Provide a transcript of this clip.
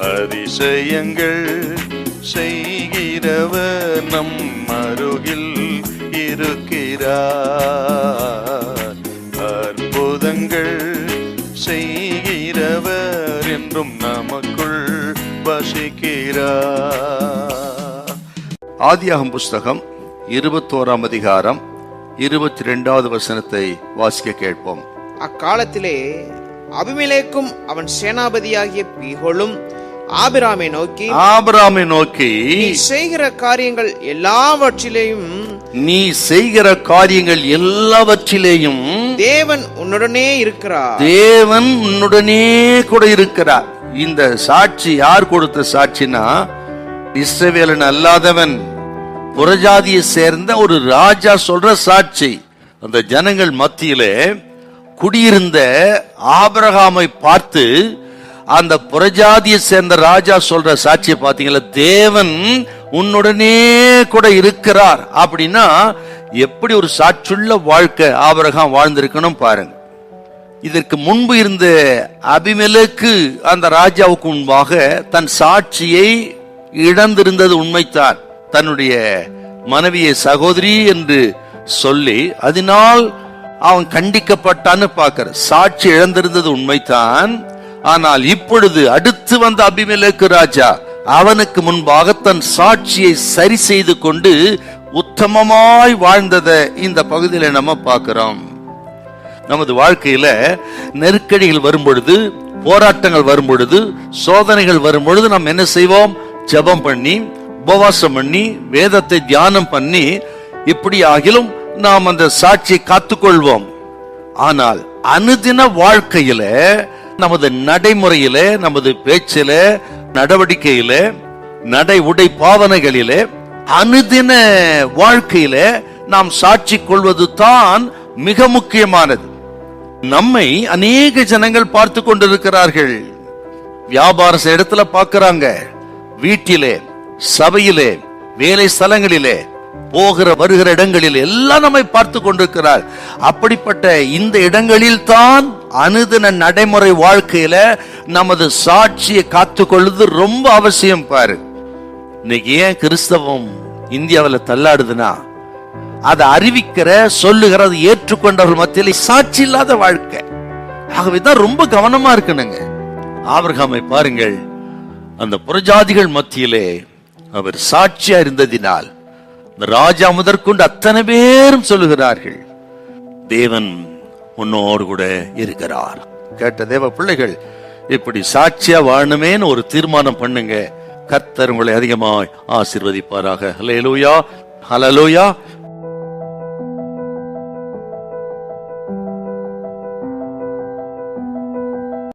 அதிசயங்கள் செய்கிறவர் நம் அருகில் இருக்கிறார். அற்புதங்கள் செய்கிறவர் என்றும் நமக்குள் வசிக்கிறார். ஆதியாகம் புஸ்தகம் இருபத்தோராம் அதிகாரம் இருபத்தி ரெண்டாவது வசனத்தை வாசிக்க கேட்போம். அக்காலத்திலே அபிமெலேக்கும் அவன் சேனாபதியாகிய பீகோலும் ஆபிராமை நோக்கி ஆபிராமை நோக்கி நீ செய்கிற காரியங்கள் எல்லாவற்றிலேயும் நீ செய்கிற காரியங்கள் எல்லாவற்றிலேயும் தேவன் உன்னுடனே இருக்கிறார். தேவன் உன்னுடனே கூட இருக்கிறார். இந்த சாட்சி யார் கொடுத்த சாட்சினா இஸ்ரவேலன் அல்லாதவன் புறஜாதியை சேர்ந்த ஒரு ராஜா சொல்ற சாட்சி. அந்த ஜனங்கள் மத்தியிலே குடியிருந்த ஆபிரகாமை பார்த்து அந்த புறஜாதியை சேர்ந்த ராஜா சொல்ற சாட்சியை பார்த்தீங்களா? தேவன் உன்னுடனே கூட இருக்கிறார். அப்படின்னா எப்படி ஒரு சாட்சியுள்ள வாழ்க்கை ஆபரகம் வாழ்ந்திருக்கணும் பாருங்க. இதற்கு முன்பு இருந்த அபிமலுக்கு அந்த ராஜாவுக்கு முன்பாக தன் சாட்சியை இழந்திருந்தது உண்மைத்தான் தன்னுடைய மனைவியை சகோதரி என்று சொல்லி அதனால் அவன் கண்டிக்கப்பட்டான்னு பார்க்கிற சாட்சி இழந்திருந்தது உண்மைத்தான் ஆனால் இப்பொழுது அடுத்து வந்த அபிமெலேக்கு ராஜா அவனுக்கு முன்பாக தன் சாட்சியை சரி செய்து கொண்டு உத்தமமாய் வாழ்ந்ததை இந்த பகுதியில நம்ம பார்க்கிறோம். நமது வாழ்க்கையில நெருக்கடிகள் வரும் பொழுது போராட்டங்கள் வரும் பொழுது சோதனைகள் வரும் பொழுது நாம் என்ன செய்வோம்? ஜெபம் பண்ணி உபவாசம் பண்ணி வேதத்தை தியானம் பண்ணி இப்படி ஆகிலும் நாம் அந்த சாட்சியை காத்துக்கொள்வோம். ஆனால் அனுதின வாழ்க்கையில நமது நடைமுறையில நமது பேச்சில நடவடிக்கையில நடை உடை பாவனைகளில அனுதின வாழ்க்கையில நாம் சாட்சி கொள்வது தான் மிக முக்கியமானது. நம்மை அநேக ஜனங்கள் பார்த்து கொண்டிருக்கிறார்கள். வியாபார இடத்துல பார்க்கிறாங்க. வீட்டிலே சபையிலே வேலை ஸ்தலங்களிலே போகிற வருகிற இடங்களில் எல்லாம் நம்மை பார்த்து கொண்டிருக்கிறார். அப்படிப்பட்ட இந்த இடங்களில் தான் அனுதின நடைமுறை வாழ்க்கையில நமது சாட்சியை காத்துக்கொள்வது ரொம்ப அவசியம் பாரு. இன்னைக்கு ஏன் கிறிஸ்தவம் இந்தியாவில் தள்ளாடுதுன்னா அதை அறிவிக்கிற சொல்லுகிற அதை ஏற்றுக்கொண்டவர்கள் மத்தியில் சாட்சி இல்லாத வாழ்க்கை. ஆகவே தான் ரொம்ப கவனமா இருக்கணுங்க. ஆபிரகாமை பாருங்கள். அந்த புறஜாதிகள் மத்தியிலே அவர் சாட்சியா இருந்ததினால் ராஜா முதற்கொண்டு அத்தனை பேரும் சொல்லுகிறார்கள் தேவன் உன்னோடு கூட இருக்கிறார். கேட்ட தேவ பிள்ளைகள் இப்படி சாட்சியா வாழணுமேன்னு ஒரு தீர்மானம் பண்ணுங்க. கர்த்தர் உங்களை அதிகமாய் ஆசீர்வதிப்பாராக. ஹalleluya ஹலலூயா